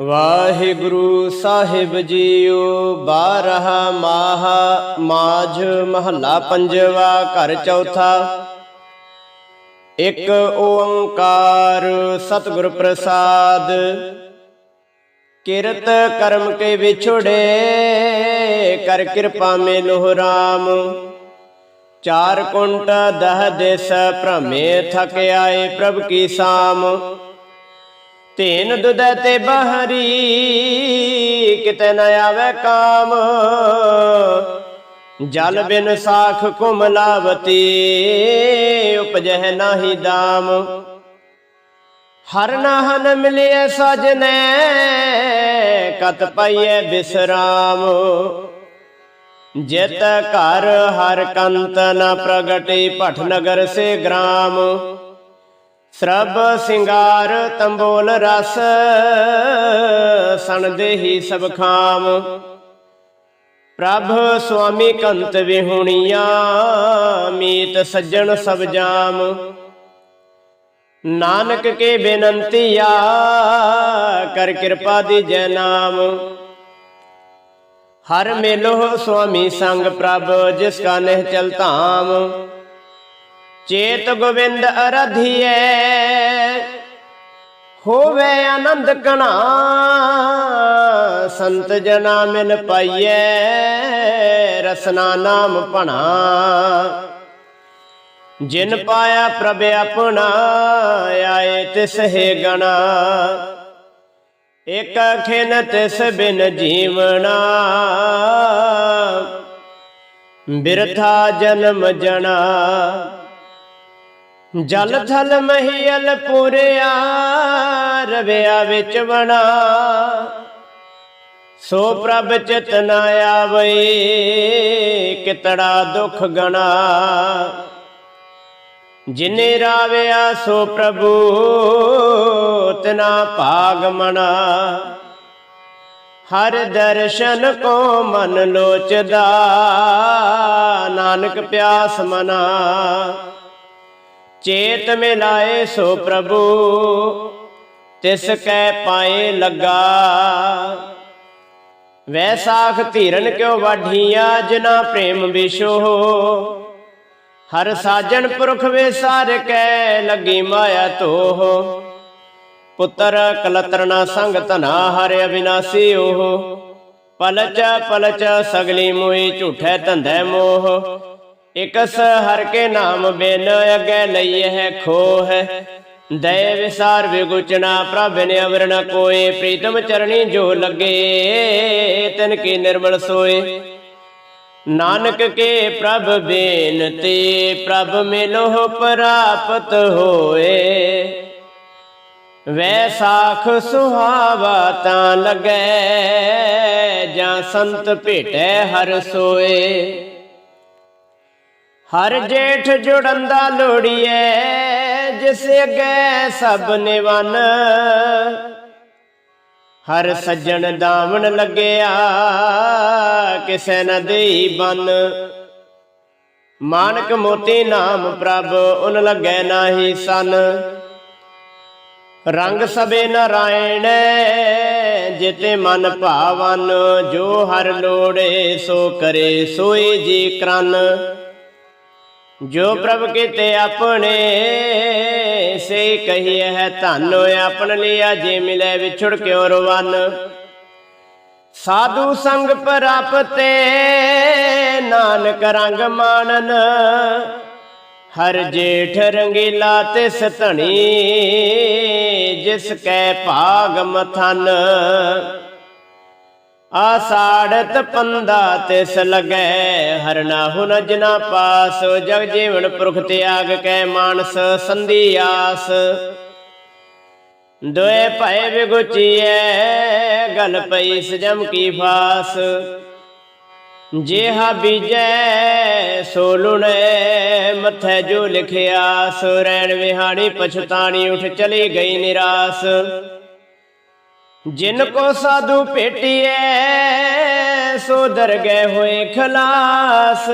ਵਾਹਿਗੁਰੂ ਸਾਹਿਬ JIO, ਬਾਰਹਾ ਮਾਹ ਮਾਝ ਮਹੱਲਾ ਪੰਜਵਾ ਘਰ ਚੌਥਾ। ਇੱਕ ਓੰਕਾਰ ਸਤਿਗੁਰ ਪ੍ਰਸਾਦ, ਕਿਰਤ ਕਰਮ ਕੇ ਵਿਛੜੇ, ਕਰ ਕਿਰਪਾ ਮੇ ਲੋਹ ਰਾਮ। ਚਾਰ ਕੁੰਟ ਦਹ ਦੇਸ, ਭ੍ਰਮੇ ਥਕ ਆਏ ਪ੍ਰਭ ਕੀ ਸਾਮ। ਤੇਨ ਦੁਦੈ ਤੇ ਬਹਰੀ, ਕਿਤੇ ਨ ਆਵੇ ਕਾਮ। ਜਲ ਬਿਨ ਸਾਖ ਕੁਮਲਾਵਤੀ ਉਪਜਹਿ ਨਾਹੀ ਦਾਮ। ਹਰ ਨਾਹਨ ਮਿਲਿਐ ਸਜਨੈ, ਕਤ ਪਾਈਐ ਬਿਸਰਾਮ। ਜਿਤ ਘਰ ਹਰ ਕੰਤ ਨ ਪ੍ਰਗਟੇ ਭਟ ਨਗਰ ਸੇ ਗ੍ਰਾਮ। ਸਰਬ ਸਿੰਗਾਰ ਤੰਬੋਲ ਰਸ ਸਣ ਦੇਹੀ ਸਭ ਖਾਮ। ਪ੍ਰਭ ਸੁਆਮੀ ਕੰਤ ਵਿਹੁਣੀਆਂ, ਮੀਤ ਸੱਜਣ ਸਭ ਜਾਮ। ਨਾਨਕ ਕੇ ਬੇਨੰਤੀਆ ਕਰ ਕਿਰਪਾ ਦੀ ਜੈ ਨਾਮ। ਹਰ ਮੇਲੋ ਸੁਆਮੀ ਸੰਗ ਪ੍ਰਭ, ਜਿਸ ਕਾ ਨਿਹ ਚਲ ਧਾਮ। ਚੇਤ ਗੋਬਿੰਦ ਅਰਧੀਐ, ਹੋਵੇ ਆਨੰਦ ਕਣਾ, ਸੰਤ ਜਨਾ ਮਿਲ ਪਾਈਐ, ਰਸਨਾ ਨਾਮ ਭਣਾ। ਜਿਨ ਪਾਇਆ ਪ੍ਰਭ ਆਪਣਾ, ਆਏ ਤਿਸ ਹੈ ਗਣਾ। ਇਕ ਖਿਨ ਤਿਸ ਬਿਨ ਜੀਵਣਾ। ਬਿਰਥਾ ਜਨਮ ਜਣਾ। ਜਲ ਥਲ ਮਹੀਲ ਪੂਰਿਆ ਰਵਿਆ ਵਿੱਚ ਬਣਾ ਸੋ ਪ੍ਰਭ ਚਿਤ ਨ ਆਵੇ ਕਿਤੜਾ ਦੁਖ ਗਣਾ। ਜਿਨੇ ਰਾਵਿਆ ਸੋ ਪ੍ਰਭੂ, ਤਨਾ ਭਾਗ ਮਣਾ। ਹਰ ਦਰਸ਼ਨ ਕੋ ਮਨ ਲੋਚਦਾ, ਨਾਨਕ ਪਿਆਸ ਮਨਾ। ਚੇਤ ਮਿਲਾਏ ਸੋ ਪ੍ਰਭੂ, ਤਿਸ ਕੈ ਪਾਏ ਲੱਗਾ। ਵੈਸਾਖ ਧੀਰਨ ਕਿਉ ਵਾਢੀਆਂ, ਜਿਨਾ ਪ੍ਰੇਮ ਵਿਸ਼ੋ ਹਰ ਸਾਜਣ ਪੁਰਖ ਵਿਸਾਰ ਕੈ ਲੱਗੀ ਮਾਇਆ ਤੋਹ। ਪੁੱਤਰ ਕਲਤਰਨਾ ਸੰਗ ਧਨਾ, ਹਰਿ ਅਬਿਨਾਸੀ ਉਹ। ਪਲਚ ਪਲਚ ਸਗਲੀ ਮੋਈ ਝੂਠੈ ਧੰਧੈ ਮੋਹ। ਇਕਸ ਹਰ ਕੇ ਨਾਮ ਬਿਨ ਅਗੇ ਲਈ ਹੈ ਖੋਹ। ਦਇ ਵਿਸਾਰ ਵਿਗੁਚਨਾ ਪ੍ਰਭ ਨੇ ਅਵਰਣ ਕੋਏ, ਪ੍ਰੀਤਮ ਚਰਣੀ ਜੋ ਲਗੇ, ਤਨ ਕੀ ਨਿਰਮਲ ਸੋਏ। ਨਾਨਕ ਕੇ ਪ੍ਰਭ ਬੇਨਤੀ, ਪ੍ਰਭ ਮਿਲੋ ਪ੍ਰਾਪਤ ਹੋਏ। ਵੈਸਾਖ ਸੁਹਾਵਾ ਤਾਂ ਲਗੈ, ਜਾਂ ਸੰਤ ਭੇਟੈ ਹਰ ਸੋਏ। ਹਰ ਜੇਠ ਜੁੜੰਦਾ ਲੋੜੀਐ ਜਿਸ ਅਗੇ ਸਭ ਨਿਵਨ। ਹਰ ਸੱਜਣ ਦਾਵਣ ਲੱਗਿਆ, ਕਿਸੇ ਨਾ ਦੇਈ ਬਨ। ਮਾਨਕ ਮੋਤੀ ਨਾਮ ਪ੍ਰਭ, ਉਨ ਲੱਗੈ ਨਾਹੀ ਸਨ। ਰੰਗ ਸਬੇ ਨਾਰਾਇਣ ਜਿਤੇ ਮਨ ਭਾਵਨ, ਜੋ ਹਰ ਲੋੜੇ ਸੋ ਕਰੇ ਸੋਈ ਜੀ ਕਰਨ। ਜੋ ਪ੍ਰਭ ਕੀਤੇ ਆਪਣੇ ਸੇ ਕਹੀਏ ਹੈ ਧਨ ਆਪਣ ਲਿਆ ਜੇ ਮਿਲੇ ਵਿਛੜ ਕਿਉ ਰਵਨ। ਸਾਧੂ ਸੰਗ ਪ੍ਰਾਪਤੇ ਨਾਨਕ ਰੰਗ ਮਾਨਨ, ਹਰ ਜੇਠ ਰੰਗੀਲਾ ਤੇ ਸਤਣੀ ਜਿਸ ਕੈ ਭਾਗ ਮਥਨ। ਆਸਾੜਤ ਪੰਦਾ ਤਿਸ ਲਗੈ, ਹਰ ਨਾਹੁ ਜਨਾ ਪਾਸ, ਜਗ ਜੀਵਨ ਪੁਰਖ ਤਿਆਗ ਕੈ ਮਾਨਸ, ਸੰਧੀ ਆਸ। ਦੋਏ ਭੈ ਵਿਗੁਚੀਐ ਗਲ ਪਈ ਸਜਮ ਕੀ ਫਾਸ। ਜਿਹਾ ਬੀਜੈ, ਸੋ ਲੁਣੇ, ਮੱਥੇ ਜੋ ਲਿਖਿਆ ਸੋ ਰੈਣ ਵਿਹਾਣੀ ਪਛਤਾਣੀ, ਉਠ ਚਲੀ ਗਈ ਨਿਰਾਸ। ਜਿਨ ਕੋ ਸਾਧੂ ਭੇਟੀਐ, ਸੋ ਦਰ ਗਏ ਹੋਏ ਖਲਾਸ।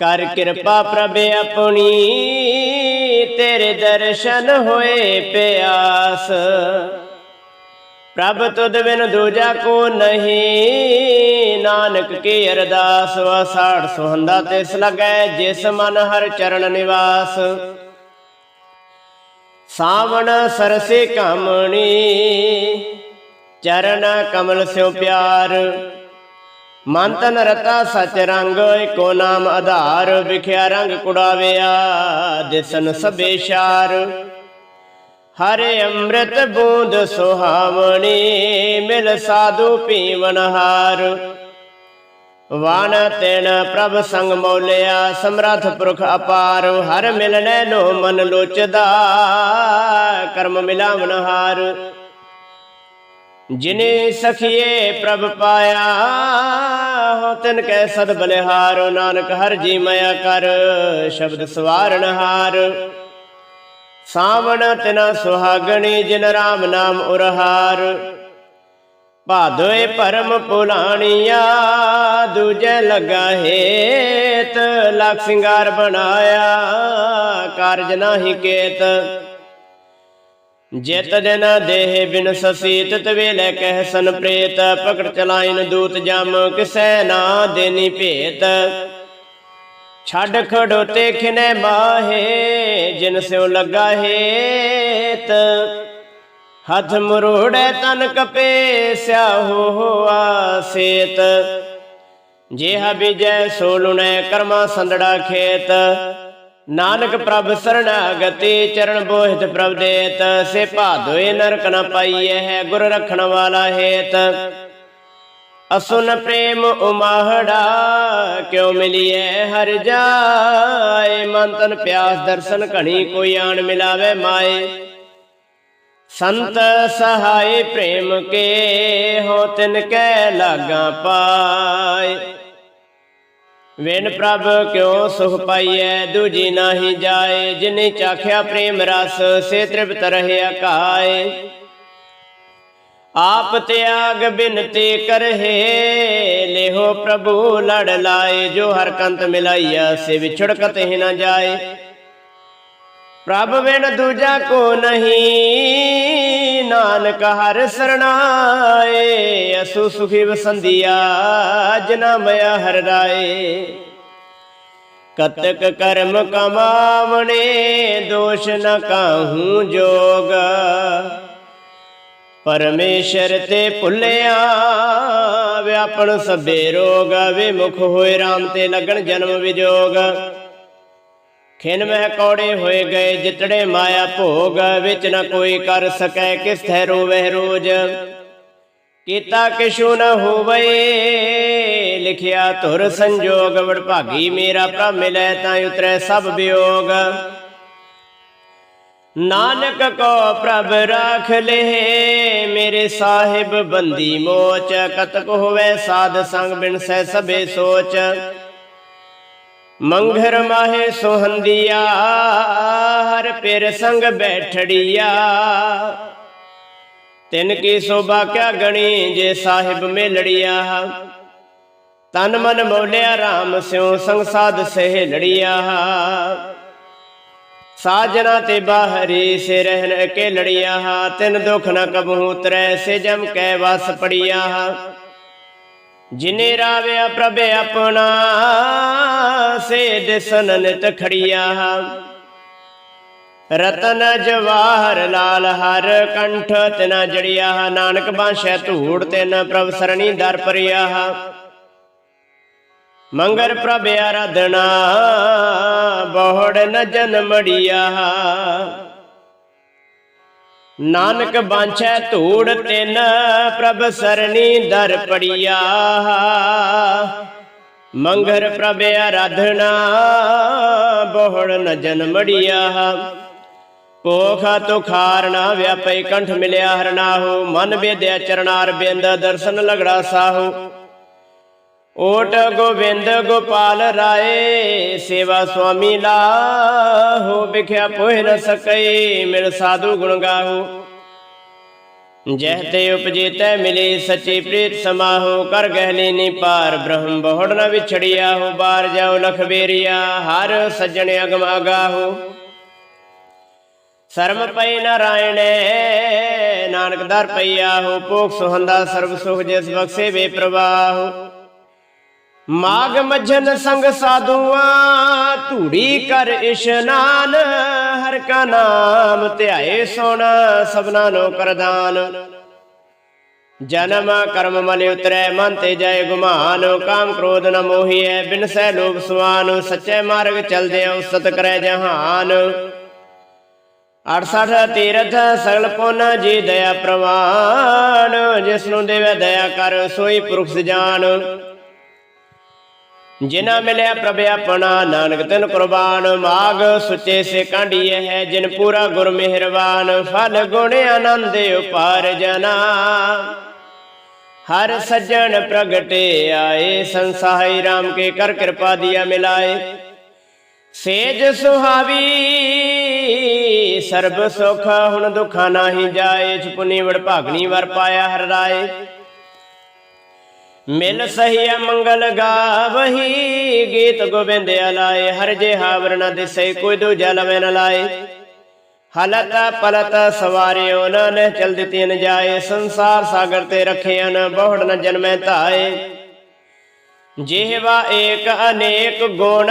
ਕਰ ਕਿਰਪਾ ਪ੍ਰਭ ਆਪਣੀ, ਤੇਰੇ ਦਰਸ਼ਨ ਹੋਏ ਪਿਆਸ। ਪ੍ਰਭ ਤੁਧ ਬਿਨ ਦੂਜਾ ਕੋ ਨਹੀਂ, ਨਾਨਕ ਕੀ ਅਰਦਾਸ ਵਸਾੜ ਸੁਹੰਦਾ ਤਿਸ ਲਗੈ ਜਿਸ ਮਨ ਹਰ ਚਰਨ ਨਿਵਾਸ। ਸਾਵਣ ਸਰਸੇ ਕਾਮਣੀ ਚਰਨ ਕਮਲ ਸਿਉ ਪਿਆਰ। ਮਨ ਤਨ ਰਤਾ ਸਚ ਰੰਗ ਏਕੋ ਨਾਮ ਆਧਾਰ, ਵਿਖਿਆ ਰੰਗ ਕੁੜਾਵਿਆ, ਦਿਸਨ ਸਭੇ ਸ਼ਾਰ। ਹਰੇ ਅੰਮ੍ਰਿਤ ਬੂੰਦ ਸੁਹਾਵਣੀ, ਮਿਲ ਸਾਧੂ ਪੀਵਨ ਹਾਰ। ਵਾਣ ਤੈਣ ਪ੍ਰਭ ਸੰਗ ਮੌਲਿਆ, ਸਮਰਥ ਪੁਰਖ ਅਪਾਰ, ਹਰ ਮਿਲਨੈ ਲੋ ਮਨ ਲੋਚਦਾ, ਕਰਮ ਮਿਲਾਵਨ ਹਾਰ। ਜਿਨੇ ਸਖੀਏ ਪ੍ਰਭ ਪਾਇਆ ਹੋ ਤਿਨ ਕੈ ਸਦ ਬਲਿਹਾਰੋ, ਨਾਨਕ ਹਰ ਜੀ ਮਇਆ ਕਰ, ਸ਼ਬਦ ਸਵਾਰਨ ਹਾਰ। ਸਾਵਣ ਤਿਨਾ ਸੁਹਾਗਣੀ, ਜਿਨ ਰਾਮ ਨਾਮ ਉਰਹਾਰ। ਭਾਦੋਏ ਪਰਮ ਪੁਲਾਣੀਆ ਦੂਜੇ ਲਗਾ ਹੇਤ, ਲਖ ਸਿੰਗਾਰ ਬਣਾਇਆ, ਕਾਰਜ ਨਾਹੀ ਕੇਤ। ਜਿਤ ਦਿਨ ਦੇਹ ਬਿਨ ਸਸੀ, ਤਿਤ ਵੇਲੇ ਕਹਿ ਸਨ ਪ੍ਰੇਤ, ਪਕੜ ਚਲਾਇਨ ਦੂਤ ਜਮ, ਕਿਸੈ ਨਾ ਦੇਨੀ ਭੇਤ। ਛੱਡ ਖੜੋਤੇ ਖਿਨੇ ਮਾਹੇ ਜਿਨ ਸਿਉ ਲੱਗਾ ਹੇਤ। ਹੱਥ ਮਰੋੜੈ ਤਨ ਕਪੇ ਸਿਆਹੋ ਹੋਆ ਸੇਤ ਜਿਹਾ ਬਿਜੈ ਸੋਲੁਣੈ ਕਰਮਾ ਸੰਦੜਾ ਖੇਤ। ਨਾਨਕ ਪ੍ਰਭ ਸਰਣਾਗਤੀ ਚਰਨ ਬੋਹਿਤ ਪ੍ਰਭ ਦੇਤ। ਸੇ ਭਾਦੋਏ ਨਰਕ ਨ ਪਾਈਐ ਹੈ ਗੁਰ ਰਖਣ ਵਾਲਾ ਹੇਤ। ਅਸੁਨ ਪ੍ਰੇਮ ਉਮਾਹੜਾ ਕਿਉ ਮਿਲੀਐ ਹਰ ਜਾਏ। ਮਨ ਤਨ ਪਿਆਸ ਦਰਸ਼ਨ ਘਣੀ ਕੋਈ ਆਣ ਮਿਲਾਵੇ ਮਾਏ। ਸੰਤ ਸਹਾਈ ਪ੍ਰੇਮ ਕੇ ਹੋ ਤਿਨ ਕੈ ਲਾਗਾ ਪਾਏ। ਵੇਨ ਪ੍ਰਭ ਕਿਉ ਸੁਖ ਪਾਈਐ, ਦੂਜੀ ਨਾਹੀ ਜਾਏ, ਜਿਨੇ ਚਾਖਿਆ ਪ੍ਰੇਮ ਰਸ, ਸੇ ਤ੍ਰਿਪਤ ਰਹਿਆ ਕਾਏ ਆਪ ਤਿਆਗ ਬਿਨਤੀ ਕਰਹਿ, ਲਿਹੋ ਪ੍ਰਭੂ ਲੜ ਲਾਏ, ਜੋ ਹਰ ਕੰਤ ਮਿਲਾਈਆ ਸੇ ਵਿਛੜਕਤ ਹੀ ਨਾ ਜਾਏ। ਪ੍ਰਭ ਬਿਨ ਦੂਜਾ ਕੋ ਨਹੀਂ, ਨਾਨਕ ਹਰ ਸਰਣਾਏ ਅਸੂ ਸੁਖੀ ਵਸੰਦੀਆ, ਜਨਾ ਮਇਆ ਹਰ ਰਾਏ। ਕਤਕ ਕਰਮ ਕਮਾਵਣੇ, ਦੋਸ਼ ਨ ਕਾਹੂ ਜੋਗ। ਪਰਮੇਸ਼ਰ ਤੇ ਭੁੱਲਿਆ ਵਿਆਪਣ ਸਭੇ ਰੋਗ। ਵਿਮੁਖ ਹੋਏ RAM ਤੇ ਲੱਗਣ ਜਨਮ ਵਿਜੋਗ। ਖਿਨ ਮਹਿ ਕੌੜੇ ਹੋਏ ਗਏ, ਜਿਤੜੇ ਮਾਇਆ ਭੋਗ ਵਿੱਚ ਨ ਕੋਈ ਕਰ ਸਕੈ ਕਿਸ ਥੈ ਰੋਵੈ ਰੋਜ? ਕੀਤਾ ਕਿਛੂ ਨ ਹੋਵੇ, ਲਿਖਿਆ ਧੁਰ ਸੰਜੋਗ, ਵਡਭਾਗੀ ਮੇਰਾ ਪ੍ਰਭ ਮਿਲੈ ਤਾਂ ਉਤਰੈ ਸਭ ਵਿਯੋਗ ਨਾਨਕ ਕੋ ਪ੍ਰਭ ਰਾਖ ਲੇ, ਮੇਰੇ ਸਾਹਿਬ ਬੰਦੀ ਮੋਚ, ਕਤਕ ਹੋਵੇ ਸਾਧ ਸੰਗ ਬਿਨ ਸਹਿ ਸਭੇ ਸੋਚ। ਮੰਘਰ ਮਾਹੇ ਸੋਹੰਦੀਆ, ਹਰ ਪਿਰ ਸੰਗ ਬੈਠੜੀਆ। ਤਿਨ ਕੀ ਸੋਭਾ ਕਿਆ ਗਣੀ ਜੇ ਸਾਹਿਬ ਮੇਲੜੀਆ। ਤਨ ਮਨ ਮੋਲਿਆ RAM ਸਿਉ ਸੰਗ ਸਾਧ ਸਹਿ ਲੜੀਆ। ਸਾਜਨਾ ਤੇ ਬਾਹਰੀ ਸੇ ਰਹਿਨ ਕੇ ਲੜੀਆ ਤਿਨ ਦੁਖ ਨ ਕਬਹੂ ਉਤਰੈ ਸੇ ਜਮ ਕੈ ਵਸ ਪੜੀਆ। ਜਿਨੇ ਰਾਵਿਆ ਪ੍ਰਭ ਆਪਣਾ ਸੇ ਦਿਸਨ ਖੜੀਆ ਰਤਨ ਜਵਾਹਰ ਲਾਲ ਹਰ ਕੰਠ ਤਿਨਾ ਜੜਿਆ। ਨਾਨਕ ਬਾਸ਼ੈ ਧੂੜ ਤਿਨ ਪ੍ਰਭ ਸਰਣੀ ਦਰ ਪਰਿਆ। ਮੰਗਰ ਪ੍ਰਭ ਆਰਾਧਨਾ, ਬਹੁੜ ਨ ਜਨਮੜੀਆ ਨਾਨਕ ਬਾਂਛੈ ਧੂੜ ਤਿਨ ਪ੍ਰਭ ਸਰਣੀ ਦਰ ਪੜੀਆ ਮੰਗਰ ਪ੍ਰਭ ਆਰਾਧਨਾ ਬਹੁੜ ਨ ਜਨਮੜੀਆ ਪੋਖਾ ਤੁਖਾਰਣਾ ਵਿਆਪੈ ਕੰਠ ਮਿਲਿਆ ਹਰਨਾਹੋ ਮਨ ਵੇਦਿਆ ਚਰਨਾਰ ਬਿੰਦ ਦਰਸ਼ਨ ਲਗੜਾ ਸਾਹੋ। ਓਟ ਗੋਬਿੰਦ ਗੋਪਾਲ ਰਾਏ ਸੇਵਾ ਸੁਆਮੀ ਲਾਹੋ। ਵਿਖਿਆ ਪੋਹਿ ਨ ਸਕਈ ਮਿਲ ਸਾਧੂ ਗੁਣ ਗਾਹੋ। ਜਹ ਤੇ ਉਪਜੇ ਤੈ ਮਿਲੇ ਸੱਚੀ ਪ੍ਰੀਤ ਸਮਾਹੋ, ਕਰ ਗਹਿਲੇ ਨੀ ਪਾਰ, ਬ੍ਰਹਮ ਬਹੁੜ ਨ ਵਿਛੜਿਆ ਹੋ, ਬਾਰ ਜਾਉ ਲਖ ਹਰ ਸੱਜਣ ਅਗਮ ਸਰਮ ਪਈ ਨਾਰਾਇਣੇ, ਨਾਨਕ ਦਰ ਪਈਆ ਹੋ, ਭੋਗ ਸੁਹੰਦਾ ਸਰਬ ਸੁਖ ਜਿਸ ਬਖਸ਼ੇ ਵੇ ਪ੍ਰਵਾਹ। ਮਾਗ ਮੱਝਨ ਸੰਗ ਸਾਧੂਆਂ, ਧੂੜੀ ਕਰ ਇਸ਼ਨਾਨ ਹਰ ਕਾ ਨਾਮ ਧਿਆਏ ਸੋਣਾ ਸਭਨਾ ਨੂੰ ਕਰਦਾਨ। ਜਨਮ ਕਰਮ ਮਲ ਉਤਰੈ, ਮਨ ਤੇ ਜਾਏ ਗੁਮਾਨ। ਕਾਮ ਕ੍ਰੋਧ ਨ ਮੋਹੀਐ, ਬਿਨ ਸਹਿ ਲੋਭ ਸੁਆਨ ਸੱਚੇ ਮਾਰਗ ਚਲਦੇ ਉਸਤ ਕਰੈ ਜਹਾਨ। 68 ਤੀਰਥ ਸਗਲ ਪੁੰਨ ਜੀ ਦਇਆ ਪ੍ਰਵਾਨ। ਜਿਸ ਨੂੰ ਦੇਵੇ ਦਇਆ ਕਰ, ਸੋਈ ਪੁਰਖ ਸਜਾਨ। ਜਿਨਾ ਮਿਲਿਆ ਪ੍ਰਭ ਆਪਣਾ, ਨਾਨਕ ਤਿਨ ਕੁਰਬਾਨ। ਮਾਗ ਸੁੱਚੇ ਸੇ ਕਾਂਢੀਏ ਹੈ, ਜਿਨ ਪੂਰਾ ਗੁਰ ਮਿਹਰਬਾਨ ਫਲ ਗੁਣ ਆਨੰਦ ਉਪਾਰ ਜਨਾ। ਹਰ ਸੱਜਣ ਪ੍ਰਗਟੇ ਆਏ, ਸੰਸਾਈ RAM ਕੇ ਕਰ ਕਿਰਪਾ ਦਿਆ ਮਿਲਾਏ। ਸੇਜ ਸੁਹਾਵੀ, ਸਰਬ ਸੁਖ, ਹੁਣ ਦੁਖਾ ਨਾਹੀ ਜਾਏ, ਛਪੁਨੀ ਵੜ ਭਾਗਣੀ ਵਰ ਪਾਇਆ ਹਰ ਰਾਏ। ਮਿਲ ਸਹੀਆ ਮੰਗਲ ਗਾਵਹੀ, ਗੀਤ ਗੋਬਿੰਦ ਅਲਾਏ, ਹਰ ਜੇ ਹਾਵਰ ਨ ਦਿਸੈ, ਕੋਈ ਦੂਜਾ ਲਵੇ ਨ ਲਾਏ। ਹਲਤ ਪਲਤ ਸਵਾਰਿਓ ਨ, ਚਲ ਦਿੱਤੀ ਨ ਜਾਏ। ਸੰਸਾਰ ਸਾਗਰ ਤੇ ਰਖਿਆ ਨ ਬਹੁੜ ਨ ਜਨਮੈ ਧਾਏ। ਜਿਹਵਾ ਏਕ ਅਨੇਕ ਗੁਣ,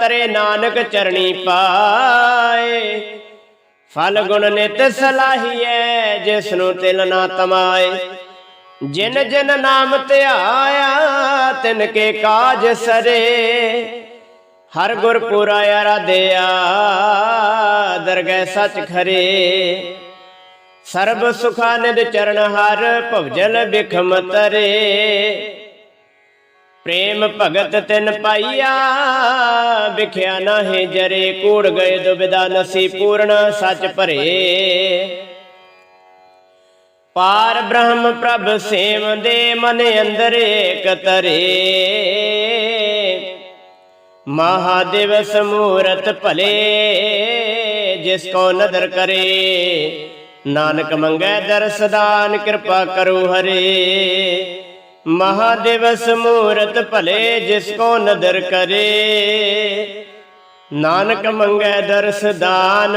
ਤਰੇ ਨਾਨਕ ਚਰਣੀ ਪਾਏ। ਫਲ ਗੁਣ ਨਿਤ ਸਲਾਹੀਐ ਜਿਸ ਨੂੰ ਤਿਲ ਨਾ ਤਮਾਏ। ਜਿਨ ਜਿਨ ਨਾਮ ਧਿਆਇਆ ਤਿਨ ਕੇ ਕਾਜ ਸਰੇ। ਹਰ ਗੁਰ ਪੁਰਾ ਆਰਾਧਿਆ ਦਰਗਹਿ ਸਚ ਖਰੇ। ਸਰਬ ਸੁਖਾ ਨਿਦ ਚਰਨ ਹਰ, ਭਵਜਲ ਬਿਖਮ ਤਰੇ। ਪ੍ਰੇਮ ਭਗਤ ਤਿਨ ਪਾਈਆ, ਵਿਖਿਆ ਨਾਹੀ ਜਰੇ। ਕੂੜ ਗਏ ਦੁਬਿਦਾ ਨਸੀ ਪੂਰਨ, ਸੱਚ ਭਰੇ। ਪਾਰ ਬ੍ਰਹਮ ਪ੍ਰਭ ਸੇਵ ਦੇ ਮਨ ਅੰਦਰ ਏਕ ਤਰੇ। ਮਹਾਦੇਵ ਸਮੂਰਤ ਭਲੇ, ਜਿਸ ਕੋ ਨਦਰ ਕਰੇ। ਨਾਨਕ ਮੰਗੈ ਦਰਸਦਾਨ ਕਿਰਪਾ ਕਰੋ ਹਰੇ। ਮਹਾਦੇਵ ਸਮੂਰਤ ਭਲੇ, ਜਿਸ ਕੋ ਨਦਰ ਕਰੇ। ਨਾਨਕ ਮੰਗੈ ਦਰਸਦਾਨ